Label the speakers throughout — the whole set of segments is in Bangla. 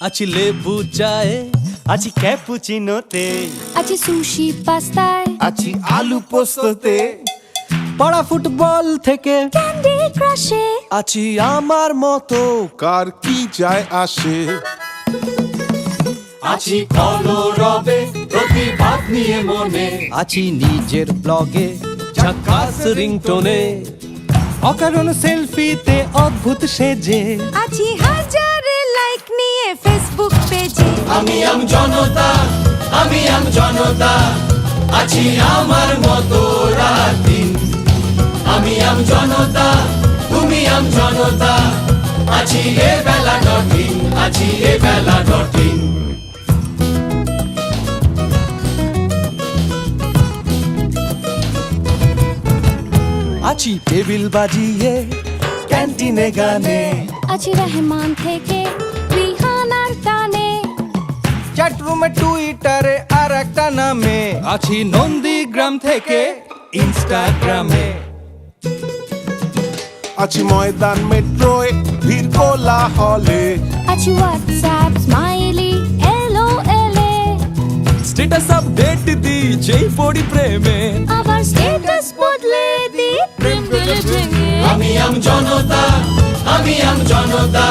Speaker 1: আছি লেবু চায়ে আছি ক্যাপুচিনোতে
Speaker 2: আছি সুশি পাস্তায়
Speaker 3: আছি আলু পোস্ততে।
Speaker 1: পাড়া ফুটবল থেকে
Speaker 2: ক্যান্ডি ক্রাশে।
Speaker 1: আছি আমার মতো
Speaker 3: কার কি যায় আসে।
Speaker 4: আছি কলরবে প্রতিবাদ নিয়ে মনে।
Speaker 1: আছি নিজের ব্লগে ঝাকাস রিংটোনে। অকারণ সেলফিতে অদ্ভুত সেজে।
Speaker 2: আছি হাজারে লাইক নিয়ে ফেসবুক পেজে
Speaker 4: আমি আম জনতা আমি আম জনতা আছি আমার মতো রাত। দিন আমি আম জনতা তুমি আম জনতা আছি এ বেলা ডটিং আছি এ বেলা ডটিং
Speaker 1: আছি টেবিল বাজিয়ে ক্যান্টিনে গানে।
Speaker 2: আছি রহমান থেকে।
Speaker 1: চ্যাটরুমে টুইটারে আর একটা নামে। আছি নন্দীগ্রাম থেকে ইনস্টাগ্রামে
Speaker 3: আছি ময়দান মেট্রোয় ভিড় কোলা হলে
Speaker 2: আছি হোয়াটসঅ্যাপ স্মাইলি এলো এলে
Speaker 1: স্ট্যাটাস আপডেট দি যেই পড়ি প্রেমে।
Speaker 2: আবার স্ট্যাটাস বদলে দি প্রেম গেলে ভেঙে।
Speaker 4: আমি আম জনতা আমি আম জনতা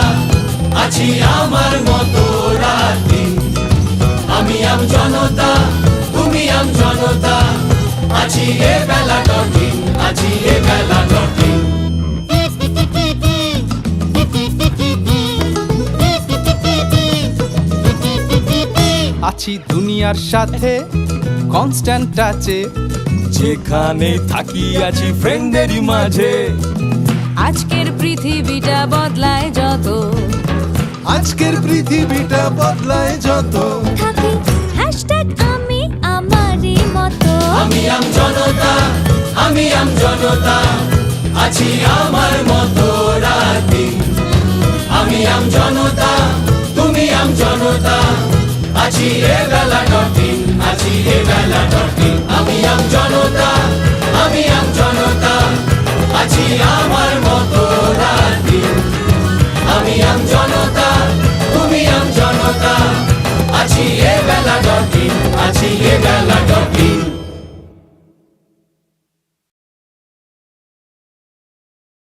Speaker 4: আছি আমার মতো রাত। দিন আছি বেলা ডটিং আছি বেলা ডটিং
Speaker 1: আছি দুনিয়ার সাথে কনস্ট্যান্ট টাচে যেখানে থাকি আছি ফ্রেন্ডেরই মাঝে।
Speaker 2: আজকের পৃথিবীটা বদলায় যত।
Speaker 3: আজকের পৃথিবীটা বদলায় যত।
Speaker 2: থাকি হ্যাশট্যাগ
Speaker 4: আমি আম জনতা, আমি আম জনতা, আছি আমার মতো রাতি। আমি আম জনতা, তুমি আম জনতা, আছি এ বেলা ডটিং আছি এ বেলা ডটিং আমি আম জনতা, আমি আম জনতা, আছি আমার মতো রাতি। আমি আম জনতা, তুমি আম জনতা আছি এ